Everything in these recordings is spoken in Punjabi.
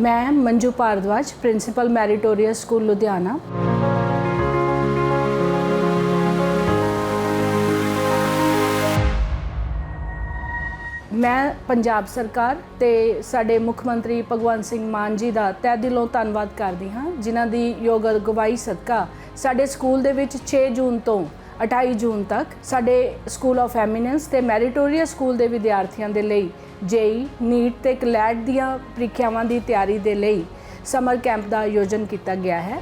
ਮੈਂ Manju Bhardwaj principal meritorious school Ludhiana ਮੈਂ ਪੰਜਾਬ ਸਰਕਾਰ ਤੇ ਸਾਡੇ ਮੁੱਖ ਮੰਤਰੀ ਭਗਵੰਤ ਸਿੰਘ ਮਾਨ ਜੀ ਦਾ ਤਹਿ ਦਿਲੋਂ ਧੰਨਵਾਦ ਕਰਦੀ ਹਾਂ, ਜਿਨ੍ਹਾਂ ਦੀ ਯੋਗ ਅਗਵਾਈ ਸਦਕਾ ਸਾਡੇ ਸਕੂਲ ਦੇ ਵਿੱਚ 6 ਜੂਨ ਤੋਂ 28 ਜੂਨ ਤੱਕ ਸਾਡੇ ਸਕੂਲ ਆਫ ਐਮੀਨੈਂਸ ਤੇ ਮੈਰੀਟੋਰੀਅਸ ਸਕੂਲ ਦੇ ਵਿਦਿਆਰਥੀਆਂ ਦੇ ਲਈ ਜੇਈ ਨੀਟ ਤੇ ਕਲੈਟ ਦੀਆਂ ਪ੍ਰੀਖਿਆਵਾਂ ਦੀ ਤਿਆਰੀ ਦੇ ਲਈ ਸਮਰ ਕੈਂਪ ਦਾ ਆਯੋਜਨ ਕੀਤਾ ਗਿਆ ਹੈ।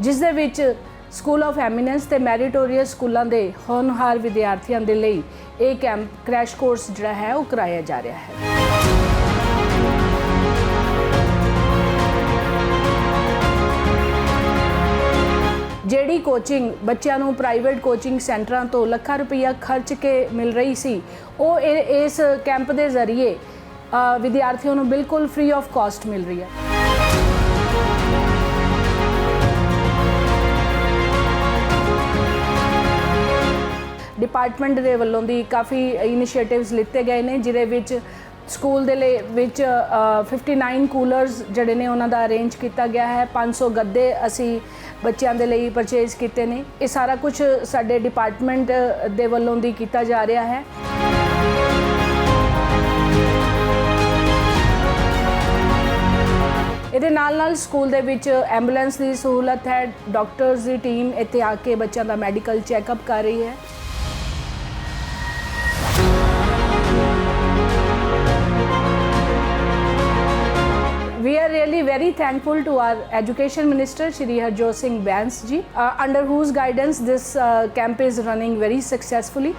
ਜਿਸ ਦੇ ਵਿੱਚ ਸਕੂਲ ਆਫ ਐਮੀਨੈਂਸ ਤੇ ਮੈਰੀਟੋਰੀਅਸ ਸਕੂਲਾਂ ਦੇ ਹੋਣਹਾਰ ਵਿਦਿਆਰਥੀਆਂ ਦੇ ਲਈ ਇਹ ਕੈਂਪ ਕ੍ਰੈਸ਼ ਕੋਰਸ ਜਿਹੜਾ ਹੈ ਉਹ ਕਰਾਇਆ ਜਾ ਰਿਹਾ ਹੈ। ਜਿਹੜੀ ਕੋਚਿੰਗ, ਬੱਚਿਆਂ ਨੂੰ ਪ੍ਰਾਈਵੇਟ ਕੋਚਿੰਗ ਸੈਂਟਰਾਂ ਤੋਂ ਲੱਖਾਂ ਰੁਪਈਆ ਖਰਚ ਕੇ ਮਿਲ ਰਹੀ ਸੀ। ਉਹ ਇਸ ਕੈਂਪ ਦੇ ਜ਼ਰੀਏ ਵਿਦਿਆਰਥੀਆਂ ਨੂੰ ਬਿਲਕੁਲ ਫ੍ਰੀ ਆਫ ਕਾਸਟ ਮਿਲ ਰਹੀ ਹੈ। ਡਿਪਾਰਟਮੈਂਟ ਦੇ ਵੱਲੋਂ ਦੀ ਕਾਫੀ ਇਨੀਸ਼ੀਏਟਿਵਸ ਲਿੱਤੇ ਗਏ ਨੇ, ਜਿਹਦੇ ਵਿੱਚ ਸਕੂਲ ਦੇ ਲਈ ਵਿੱਚ ਅ, 59 ਕੂਲਰਸ ਜਿਹੜੇ ਨੇ ਉਹਨਾਂ ਦਾ ਅਰੇਂਜ ਕੀਤਾ ਗਿਆ ਹੈ। 500 ਗੱਦੇ ਅਸੀਂ ਬੱਚਿਆਂ ਦੇ ਲਈ ਪਰਚੇਜ਼ ਕੀਤੇ ਨੇ। ਇਹ ਸਾਰਾ ਕੁਝ ਸਾਡੇ ਡਿਪਾਰਟਮੈਂਟ ਦੇ ਵੱਲੋਂ ਦੀ ਕੀਤਾ ਜਾ ਰਿਹਾ ਹੈ। ਇਹਦੇ ਨਾਲ ਨਾਲ ਸਕੂਲ ਦੇ ਵਿੱਚ ਐਂਬੂਲੈਂਸ ਦੀ ਸਹੂਲਤ ਹੈ। ਡਾਕਟਰਸ ਦੀ ਟੀਮ ਇੱਥੇ ਆ ਕੇ ਬੱਚਿਆਂ ਦਾ ਮੈਡੀਕਲ ਚੈੱਕਅਪ ਕਰ ਰਹੀ ਹੈ। Very thankful to our Education Minister Shri Harjot Singh Bans ji, uh, under whose guidance this uh, camp is running very successfully.